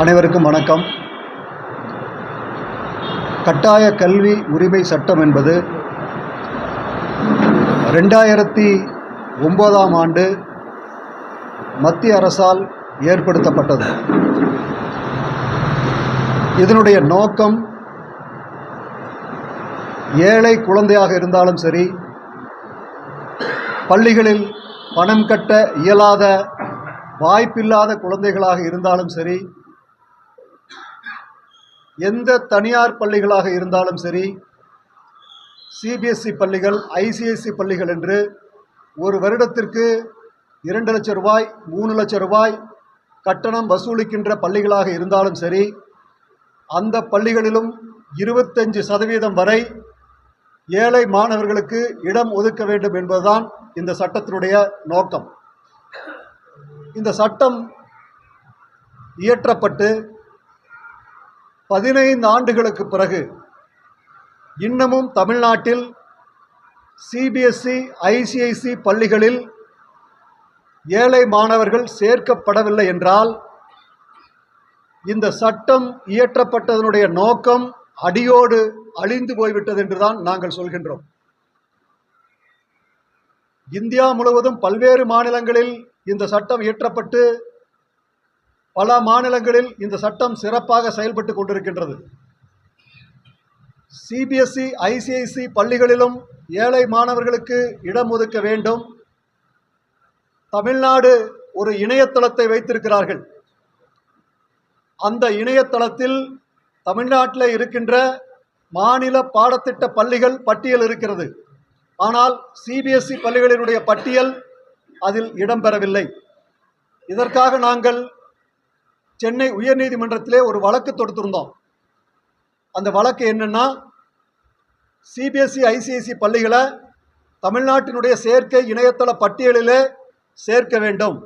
அனைவருக்கும் வணக்கம். கட்டாய கல்வி உரிமை சட்டம் என்பது ரெண்டாயிரத்தி ஒம்போதாம் ஆண்டு மத்திய அரசால் ஏற்படுத்தப்பட்டது. இதனுடைய நோக்கம் ஏழை குழந்தையாக இருந்தாலும் சரி பள்ளிகளில் பணம் கட்ட இயலாத வாய்ப்பில்லாத குழந்தைகளாக இருந்தாலும் சரி எந்த தனியார் பள்ளிகளாக இருந்தாலும் சரி சிபிஎஸ்சி பள்ளிகள் ஐசிஐசி பள்ளிகள் என்று ஒரு வருடத்திற்கு இரண்டு லட்சம் ரூபாய் மூணு லட்சம் ரூபாய் கட்டணம் வசூலிக்கின்ற பள்ளிகளாக இருந்தாலும் சரி அந்த பள்ளிகளிலும் இருபத்தஞ்சு சதவீதம் வரை ஏழை மாணவர்களுக்கு இடம் ஒதுக்க வேண்டும் என்பதுதான் இந்த சட்டத்தினுடைய நோக்கம். இந்த சட்டம் இயற்றப்பட்டு பதினைந்து ஆண்டுகளுக்கு பிறகு இன்னமும் தமிழ்நாட்டில் சிபிஎஸ்சி ஐசிஐசி பள்ளிகளில் ஏழை மாணவர்கள் சேர்க்கப்படவில்லை என்றால் இந்த சட்டம் இயற்றப்பட்டதனுடைய நோக்கம் அடியோடு அழிந்து போய்விட்டது என்றுதான் நாங்கள் சொல்கின்றோம். இந்தியா முழுவதும் பல்வேறு மாநிலங்களில் இந்த சட்டம் இயற்றப்பட்டு பல மாநிலங்களில் இந்த சட்டம் சிறப்பாக செயல்பட்டு கொண்டிருக்கின்றது. சிபிஎஸ்இ ஐசிஐசி பள்ளிகளிலும் ஏழை மாணவர்களுக்கு இடம் ஒதுக்க வேண்டும். தமிழ்நாடு ஒரு இணையதளத்தை வைத்திருக்கிறார்கள். அந்த இணையதளத்தில் தமிழ்நாட்டில் இருக்கின்ற மாநில பாடத்திட்ட பள்ளிகள் பட்டியல் இருக்கிறது. ஆனால் சிபிஎஸ்இ பள்ளிகளினுடைய பட்டியல் அதில் இடம்பெறவில்லை. இதற்காக நாங்கள் சென்னை உயர்நீதிமன்றத்திலே ஒரு வழக்கு தொடுத்திருந்தோம். அந்த வழக்கு என்னென்னா சிபிஎஸ்சி ஐசிஐசி பள்ளிகளை தமிழ்நாட்டினுடைய சேர்க்கை இணையதள பட்டியலிலே சேர்க்க வேண்டும்.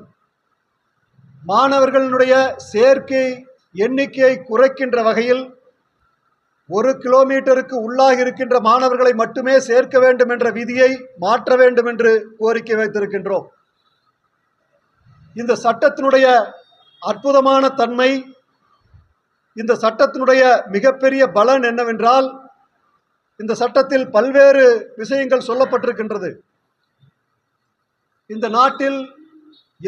மாணவர்களுடைய சேர்க்கை எண்ணிக்கையை குறைக்கின்ற வகையில் ஒரு கிலோமீட்டருக்கு உள்ளாக இருக்கின்ற மாணவர்களை மட்டுமே சேர்க்க வேண்டும் என்ற விதியை மாற்ற வேண்டும் என்று கோரிக்கை வைத்திருக்கின்றோம். இந்த சட்டத்தினுடைய அற்புதமான தன்மை. இந்த சட்டத்தினுடைய மிகப்பெரிய பலன் என்னவென்றால் இந்த சட்டத்தில் பல்வேறு விஷயங்கள் சொல்லப்பட்டிருக்கின்றது. இந்த நாட்டில்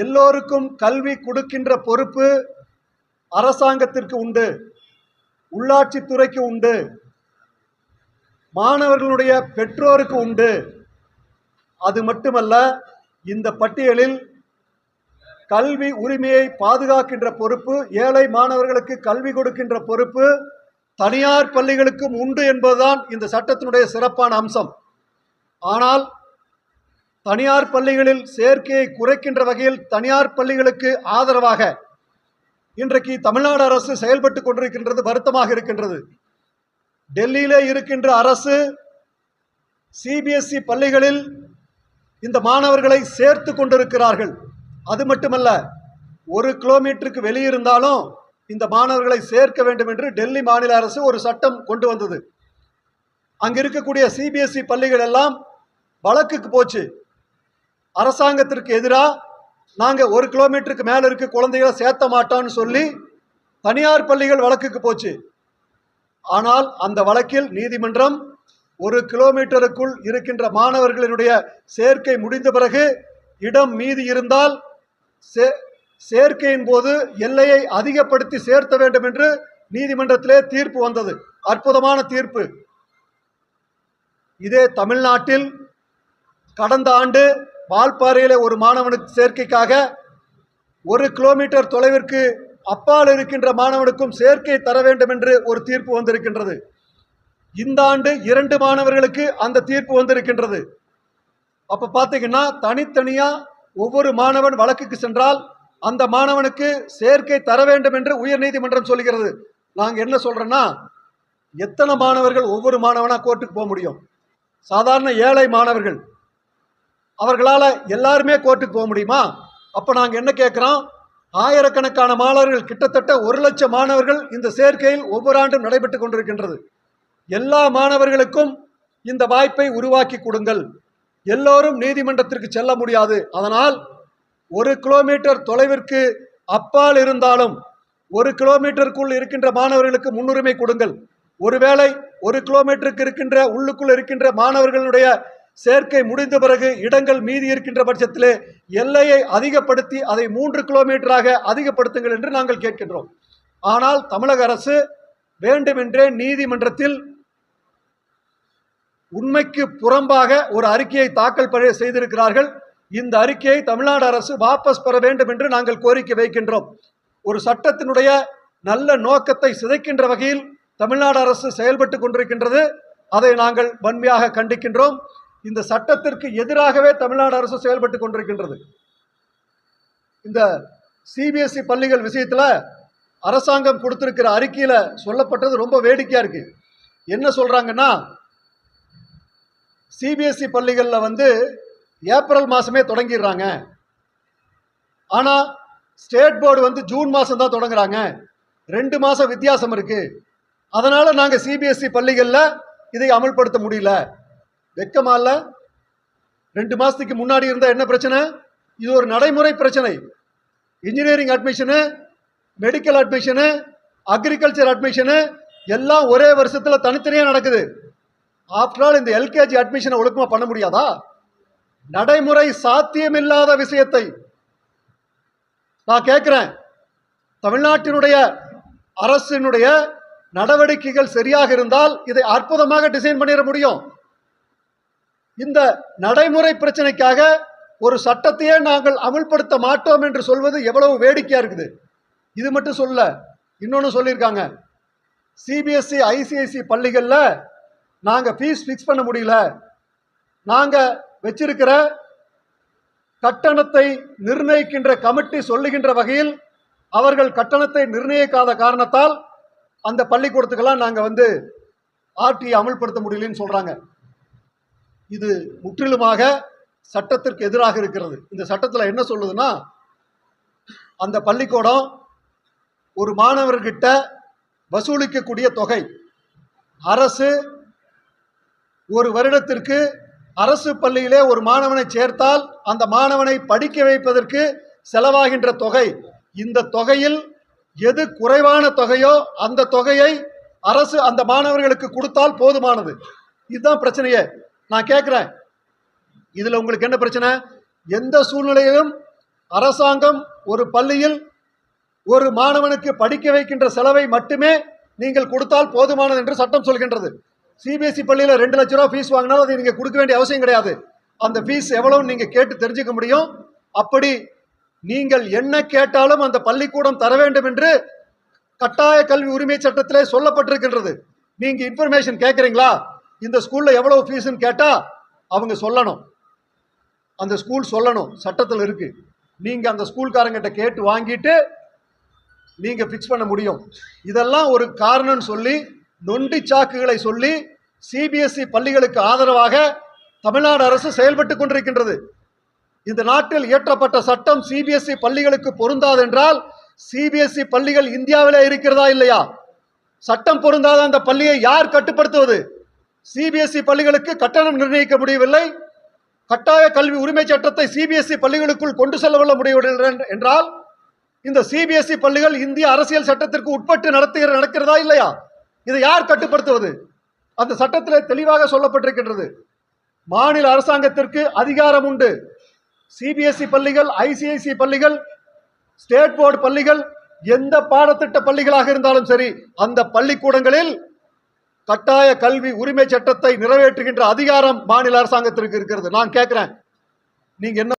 எல்லோருக்கும் கல்வி கொடுக்கின்ற பொறுப்பு அரசாங்கத்திற்கு உண்டு உள்ளாட்சித்துறைக்கு உண்டு மாணவர்களுடைய பெற்றோருக்கு உண்டு. அது மட்டுமல்ல இந்த பட்டியலில் கல்வி உரிமையை பாதுகாக்கின்ற பொறுப்பு ஏழை மாணவர்களுக்கு கல்வி கொடுக்கின்ற பொறுப்பு தனியார் பள்ளிகளுக்கும் உண்டு என்பதுதான் இந்த சட்டத்தினுடைய சிறப்பான அம்சம். ஆனால் தனியார் பள்ளிகளில் சேர்க்கையை குறைக்கின்ற வகையில் தனியார் பள்ளிகளுக்கு ஆதரவாக இன்றைக்கு தமிழ்நாடு அரசு செயல்பட்டு கொண்டிருக்கின்றது வருத்தமாக இருக்கின்றது. டெல்லியிலே இருக்கின்ற அரசு சிபிஎஸ்இ பள்ளிகளில் இந்த மாணவர்களை சேர்த்து கொண்டிருக்கிறார்கள். அது மட்டுமல்ல ஒரு கிலோமீட்டருக்கு வெளியிருந்தாலும் இந்த மாணவர்களை சேர்க்க வேண்டும் என்று டெல்லி மாநில அரசு ஒரு சட்டம் கொண்டு வந்தது. அங்கே இருக்கக்கூடிய சிபிஎஸ்இ பள்ளிகள் எல்லாம் வழக்குக்கு போச்சு. அரசாங்கத்திற்கு எதிராக நாங்கள் ஒரு கிலோமீட்டருக்கு மேலே இருக்க குழந்தைகளை சேர்த்த மாட்டோம்னு சொல்லி தனியார் பள்ளிகள் வழக்குக்கு போச்சு. ஆனால் அந்த வழக்கில் நீதிமன்றம் ஒரு கிலோமீட்டருக்குள் இருக்கின்ற மாணவர்களினுடைய சேர்க்கை முடிந்த பிறகு இடம் மீதி இருந்தால் சே சேர்க்கையின் போது எல்லையை அதிகப்படுத்தி சேர்த்த வேண்டும் என்று நீதிமன்றத்திலே தீர்ப்பு வந்தது. அற்புதமான தீர்ப்பு. இதே தமிழ்நாட்டில் கடந்த ஆண்டு வால்பாறையில் ஒரு மாணவனுக்கு சேர்க்கைக்காக ஒரு கிலோமீட்டர் தொலைவிற்கு அப்பால் இருக்கின்ற மாணவனுக்கும் சேர்க்கை தர வேண்டும் என்று ஒரு தீர்ப்பு வந்திருக்கின்றது. இந்த ஆண்டு இரண்டு மாணவர்களுக்கு அந்த தீர்ப்பு வந்திருக்கின்றது. அப்போ பார்த்தீங்கன்னா தனித்தனியாக ஒவ்வொரு மாணவன் வழக்குக்கு சென்றால் அந்த மாணவனுக்கு சேர்க்கை தர வேண்டும் என்று உயர்நீதிமன்றம் சொல்கிறது நாங்கள் என்ன சொல்கிறோன்னா எத்தனை மாணவர்கள் ஒவ்வொரு மாணவனாக கோர்ட்டுக்கு போக முடியும்? சாதாரண ஏழை மாணவர்கள். அவர்களால் எல்லாருமே கோர்ட்டுக்கு போக முடியுமா? அப்போ நாங்கள் என்ன கேட்குறோம்? ஆயிரக்கணக்கான மாணவர்கள் கிட்டத்தட்ட ஒரு லட்சம் மாணவர்கள் இந்த சேர்க்கையில் ஒவ்வொரு ஆண்டும் நடைபெற்று கொண்டிருக்கின்றது. எல்லா மாணவர்களுக்கும் இந்த வாய்ப்பை உருவாக்கி கொடுங்கள். எல்லோரும் நீதிமன்றத்திற்கு செல்ல முடியாது. அதனால் ஒரு கிலோமீட்டர் தொலைவிற்கு அப்பால் இருந்தாலும் ஒரு கிலோமீட்டருக்குள் இருக்கின்ற மாணவர்களுக்கு முன்னுரிமை கொடுங்கள். ஒருவேளை ஒரு கிலோமீட்டருக்கு இருக்கின்ற உள்ளுக்குள் இருக்கின்ற மாணவர்களுடைய சேர்க்கை முடிந்த பிறகு இடங்கள் மீதி இருக்கின்ற பட்சத்திலே எல்லையை அதிகப்படுத்தி அதை மூன்று கிலோமீட்டராக அதிகப்படுத்துங்கள் என்று நாங்கள் கேட்கின்றோம். ஆனால் தமிழக அரசு வேண்டுமென்றே நீதிமன்றத்தில் உண்மைக்கு புறம்பாக ஒரு அறிக்கையை தாக்கல் செய்திருக்கிறார்கள். இந்த அறிக்கையை தமிழ்நாடு அரசு வாபஸ் பெற வேண்டும் என்று நாங்கள் கோரிக்கை வைக்கின்றோம். ஒரு சட்டத்தினுடைய நல்ல நோக்கத்தை சிதைக்கின்ற வகையில் தமிழ்நாடு அரசு செயல்பட்டு கொண்டிருக்கின்றது. அதை நாங்கள் வன்மையாக கண்டிக்கின்றோம். இந்த சட்டத்திற்கு எதிராகவே தமிழ்நாடு அரசு செயல்பட்டு கொண்டிருக்கின்றது. இந்த சிபிஎஸ்இ பள்ளிகள் விஷயத்தில் அரசாங்கம் கொடுத்திருக்கிற அறிக்கையில் சொல்லப்பட்டது ரொம்ப வேடிக்கையாக இருக்குது என்ன சொல்கிறாங்கன்னா சிபிஎஸ்இ பள்ளிகளில் வந்து ஏப்ரல் மாதமே தொடங்கிடுறாங்க. ஆனால் ஸ்டேட் போர்டு வந்து ஜூன் மாதம் தான் தொடங்குறாங்க. ரெண்டு மாதம் வித்தியாசம் இருக்குது அதனால் நாங்கள் சிபிஎஸ்இ பள்ளிகளில் இதை அமல்படுத்த முடியல. வெக்கமா இல்லை. ரெண்டு மாதத்துக்கு முன்னாடி இருந்தால் என்ன பிரச்சனை? இது ஒரு நடைமுறை பிரச்சனை. Engineering admission medical admission agriculture admission எல்லாம் ஒரே வருஷத்தில் தனித்தனியாக நடக்குது. ஆஃப்டர் ஆல் இந்த எல்கேஜி அட்மிஷனை ஒழுக்கமாக பண்ண முடியாதா? நடைமுறை சாத்தியமில்லாத விஷயத்தை நான் கேட்குறேன் தமிழ்நாட்டினுடைய அரசினுடைய நடவடிக்கைகள் சரியாக இருந்தால் இதை அற்புதமாக டிசைன் பண்ணிட முடியும். இந்த நடைமுறை பிரச்சனைக்காக ஒரு சட்டத்தையே நாங்கள் அமுல்படுத்த மாட்டோம் என்று சொல்வது எவ்வளவு வேடிக்கையாக இருக்குது. இது மட்டும் சொல்ல இன்னொன்று சொல்லியிருக்காங்க. சிபிஎஸ்சி ஐசிஐசி பள்ளிகளில் நாங்கள் ஃபீஸ் ஃபிக்ஸ் பண்ண முடியல. நாங்கள் வச்சிருக்கிற கட்டணத்தை நிர்ணயிக்கின்ற கமிட்டி சொல்லுகின்ற வகையில் அவர்கள் கட்டணத்தை நிர்ணயிக்காத காரணத்தால் அந்த பள்ளிக்கூடத்துக்கெல்லாம் நாங்கள் வந்து ஆர்டி அமல்படுத்த முடியலன்னு சொல்கிறாங்க இது முற்றிலுமாக சட்டத்திற்கு எதிராக இருக்கிறது. இந்த சட்டத்தில் என்ன சொல்லுதுன்னா அந்த பள்ளிக்கூடம் ஒரு மாணவர்கிட்ட வசூலிக்கக்கூடிய தொகை அரசு ஒரு வருடத்திற்கு அரசு பள்ளியிலே ஒரு மாணவனை சேர்த்தால் அந்த மாணவனை படிக்க வைப்பதற்கு செலவாகின்ற தொகை. இந்த தொகையில் எது குறைவான தொகையோ அந்த தொகையை அரசு அந்த மாணவர்களுக்கு கொடுத்தால் போதுமானது. இதுதான் பிரச்சனையே. நான் கேட்குறேன். இதில் உங்களுக்கு என்ன பிரச்சனை? எந்த சூழ்நிலையிலும் அரசாங்கம் ஒரு பள்ளியில் ஒரு மாணவனுக்கு படிக்க வைக்கின்ற செலவை மட்டுமே நீங்கள் கொடுத்தால் போதுமானது என்று சட்டம் சொல்கின்றது. சிபிஎஸ்சி பள்ளியில் ரெண்டு லட்ச ரூபா ஃபீஸ் வாங்கினாலும் அதை நீங்கள் கொடுக்க வேண்டிய அவசியம் கிடையாது. அந்த ஃபீஸ் எவ்வளோன்னு நீங்கள் கேட்டு தெரிஞ்சுக்க முடியும். அப்படி நீங்கள் என்ன கேட்டாலும் அந்த பள்ளிக்கூடம் தர வேண்டும் என்று கட்டாய கல்வி உரிமை சட்டத்திலே சொல்லப்பட்டிருக்கின்றது. நீங்கள் இன்ஃபர்மேஷன் கேட்குறீங்களா இந்த ஸ்கூலில் எவ்வளவு ஃபீஸ்ன்னு கேட்டால் அவங்க சொல்லணும். அந்த ஸ்கூல் சொல்லணும். சட்டத்தில் இருக்கு. நீங்கள் அந்த ஸ்கூல்காரங்கிட்ட கேட்டு வாங்கிட்டு நீங்கள் ஃபிக்ஸ் பண்ண முடியும். இதெல்லாம் ஒரு காரணம்னு சொல்லி நொண்டி சாக்குகளை சொல்லி சிபிஎஸ்இ பள்ளிகளுக்கு ஆதரவாக தமிழ்நாடு அரசு செயல்பட்டு கொண்டிருக்கின்றது. இந்த நாட்டில் இயற்றப்பட்ட சட்டம் சிபிஎஸ்இ பள்ளிகளுக்கு பொருந்தாது என்றால் சிபிஎஸ்இ பள்ளிகள் இந்தியாவிலே இருக்கிறதா இல்லையா? சட்டம் பொருந்தாத அந்த பள்ளியை யார் கட்டுப்படுத்துவது? சிபிஎஸ்இ பள்ளிகளுக்கு கட்டணம் நிர்ணயிக்க முடியவில்லை. கட்டாய கல்வி உரிமை சட்டத்தை சிபிஎஸ்இ பள்ளிகளுக்குள் கொண்டு செல்ல முடியவில்லை என்றால் இந்த சிபிஎஸ்இ பள்ளிகள் இந்திய அரசியல் சட்டத்திற்கு உட்பட்டு நடத்துகிற நடக்கிறதா இல்லையா? இதை யார் கட்டுப்படுத்துவது? அந்த சட்டத்தில் தெளிவாக சொல்லப்பட்டிருக்கின்றது. மாநில அரசாங்கத்திற்கு அதிகாரம் உண்டு. சிபிஎஸ்இ பள்ளிகள் ஐசிஐசி பள்ளிகள் ஸ்டேட் போர்டு பள்ளிகள் எந்த பாடத்திட்ட பள்ளிகளாக இருந்தாலும் சரி அந்த பள்ளிக்கூடங்களில் கட்டாய கல்வி உரிமை சட்டத்தை நிறைவேற்றுகின்ற அதிகாரம் மாநில அரசாங்கத்திற்கு இருக்கிறது. நான் கேட்கிறேன். நீங்க என்ன